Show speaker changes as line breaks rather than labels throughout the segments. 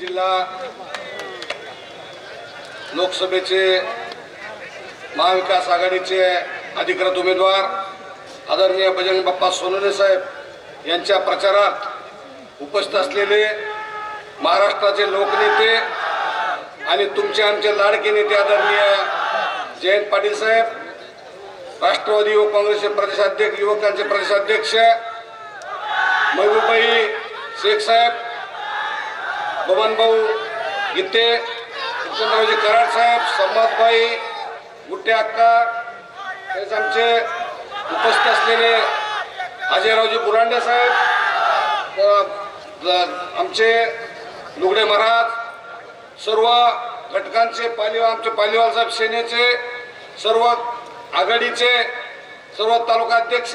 जिल्हा लोकसभेचे महाविकास आघाडीचे अधिकृत उमेदवार आदरणीय बजरंग बाप्पा सोनवणे साहेब यांच्या प्रचारात उपस्थित असलेले महाराष्ट्राचे लोकनेते आणि तुमचे आमचे लाडके नेते आदरणीय जयंत पाटील साहेब राष्ट्रवादी युवक काँग्रेसचे प्रदेशाध्यक्ष युवकांचे प्रदेशाध्यक्ष महबूबाई शेख साहेब बबनभाऊ गीते चंद्ररावजी कराड साहेब संमतभाई गुट्टे अक्का तेच आमचे उपस्थित असलेले अजयरावजी बुरांडे साहेब आमचे लुगडे महाराज सर्व घटकांचे पालिवा आमचे पालिवाल साहेब सेनेचे सर्व आघाडीचे सर्व तालुका अध्यक्ष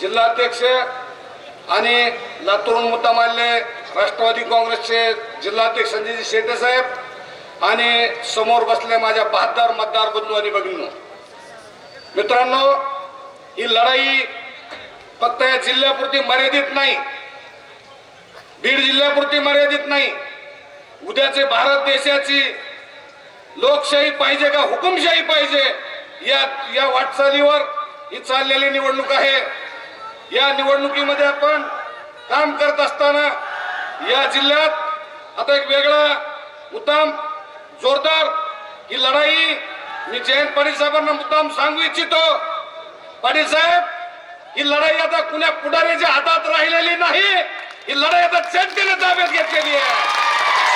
जिल्हाध्यक्ष आणि लातूरहून मुद्दा मानले राष्ट्रवादी काँग्रेसचे जिल्हाध्यक्ष संजयजी शेटे साहेब आणि समोर बसले माझ्या बहादार मतदार बंधू आणि भगिनी मित्रांनो ही लढाई फक्त या जिल्ह्यापुरती मर्यादित नाही. बीड जिल्ह्यापुरती मर्यादित नाही. उद्याचे भारत देशाची लोकशाही पाहिजे का हुकुमशाही पाहिजे या या वाटचालीवर ही चाललेली निवडणूक आहे. या निवडणुकीमध्ये आपण काम करत असताना या जिल्ह्यात आता एक वेगळा मुद्दाम जोरदार ही लढाई मी जयंत पाटील साहेबांना मुद्दाम सांगू इच्छितो. पाटील साहेब ही लढाई आता कुण्या पुढाऱ्याच्या हातात राहिलेली नाही. ही लढाई आता जनतेने ताब्यात घेतलेली आहे.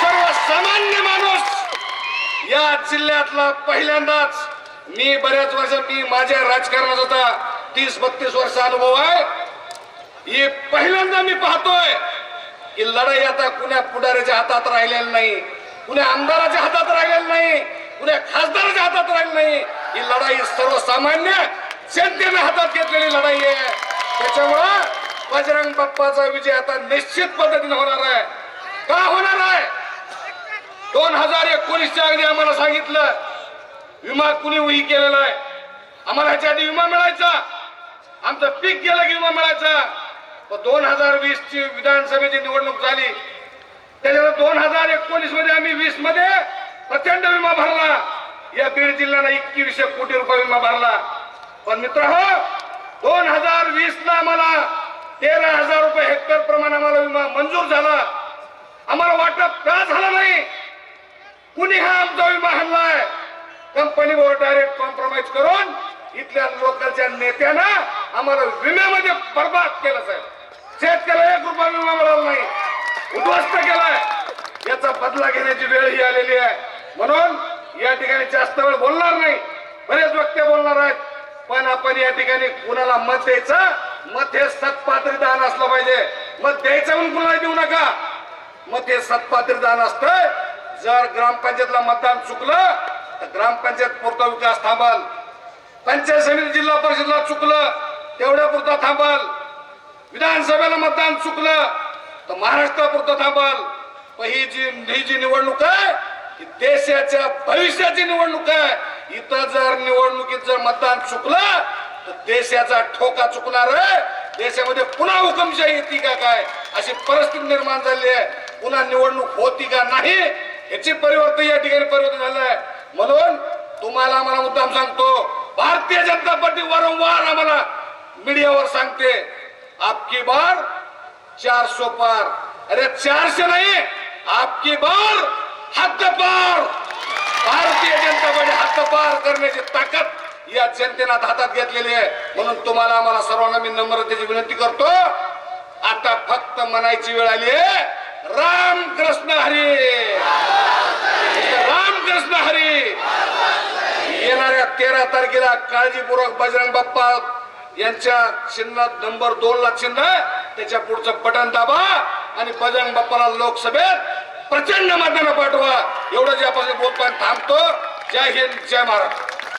सर्वसामान्य माणूस या जिल्ह्यातला पहिल्यांदाच मी बऱ्याच वर्ष मी माझ्या राजकारणात होता तीस बत्तीस वर्ष अनुभव आहे. ही पहिल्यांदा मी पाहतोय. की लढाई आता कुण्या पुढाऱ्याच्या हातात राहिलेली नाही कुण्या आमदाराच्या हातात राहिलेली नाही कुण्या खासदाराच्या हातात राहिली नाही. ही लढाई सर्वसामान्य जनतेने हातात घेतलेली लढाई आहे. त्याच्यामुळं बजरंग बाप्पाचा विजय आता निश्चित पद्धतीने होणार आहे. का होणार आहे? दोन हजार एकोणीसच्या अगदी आम्हाला सांगितलं विमा कुणी उही केलेला आहे आम्हाला ह्याच्या आधी विमा मिळायचा. आमचं पीक गेलं की विमा मिळायचा. दोन हजार वीस ची विधानसभेची निवडणूक झाली. त्याच्यानंतर दोन हजार एकोणीसमध्ये आम्ही वीसमध्ये प्रचंड विमा भरला. या बीड जिल्ह्याला एकवीसशे कोटी रुपये विमा भरला. पण मित्र हो दोन हजार वीस ला आम्हाला तेरा हजार रुपये हेक्टर प्रमाण आम्हाला विमा मंजूर झाला. आम्हाला वाटप का झालं नाही? कुणी हा आमचा विमा हल्लाय कंपनीवर डायरेक्ट कॉम्प्रोमाइज करून इथल्या लोकलच्या नेत्यानं आम्हाला विम्यामध्ये बर्बाद केलं साहेब. शेतकऱ्याला एक रुपया विमा मिळाला नाही. उद्ध्वस्त केलाय. याचा बदला घेण्याची वेळ ही आलेली आहे. म्हणून या ठिकाणी जास्त वेळ बोलणार नाही. बरेच वक्ते बोलणार आहेत. पण आपण या ठिकाणी कुणाला मत द्यायचं? मत हे सत्पात्री दान असलं पाहिजे. मत द्यायचं म्हणून कुणाला देऊ नका? मग हे सत्पात्र दान असतं जर ग्रामपंचायतला मतदान चुकलं तर ग्रामपंचायत पुरता विकास थांबल. पंचायत समिती जिल्हा परिषदला चुकलं तेवढ्या पुरता थांबल. विधानसभेला मतदान चुकलं तर महाराष्ट्रापुरतं थांबल. पण ही जी ही जी निवडणूक आहे ही देशाच्या भविष्याची निवडणूक आहे. इथं जर निवडणुकीत जर मतदान चुकलं तर देशाचा ठोका चुकणार आहे. देशामध्ये पुन्हा हुकमशाही येते का काय? अशी परिस्थिती निर्माण झाली आहे. पुन्हा निवडणूक होती का नाही याची परिवर्तन या ठिकाणी परिवर्तन झालंय म्हणून तुम्हाला आम्हाला मुद्दाम सांगतो भारतीय जनता पार्टी वारंवार आम्हाला मीडियावर सांगते आपकी बार चार सौ पार। अरे चारशे नाही आपकी बार हद पार। भारतीय जनता पार्टी हद्द पार करण्याची ताकद या जनतेनं हातात घेतलेली आहे. म्हणून तुम्हाला आम्हाला सर्वांना मी नम्रतेची विनंती करतो आता फक्त म्हणायची वेळ आली आहे. राम कृष्ण हरी! राम कृष्ण हरी! येणाऱ्या तेरा तारखेला काळजीपूर्वक बजरंग बाप्पा यांच्या चिन्हात नंबर दोन ला चिन्ह त्याच्या पुढचं बटन दाबा आणि बजरंग बाप्पाला लोकसभेत प्रचंड मतानं पाठवा. एवढं जे आपण बोलतो थांबतो. जय हिंद जय महाराष्ट्र.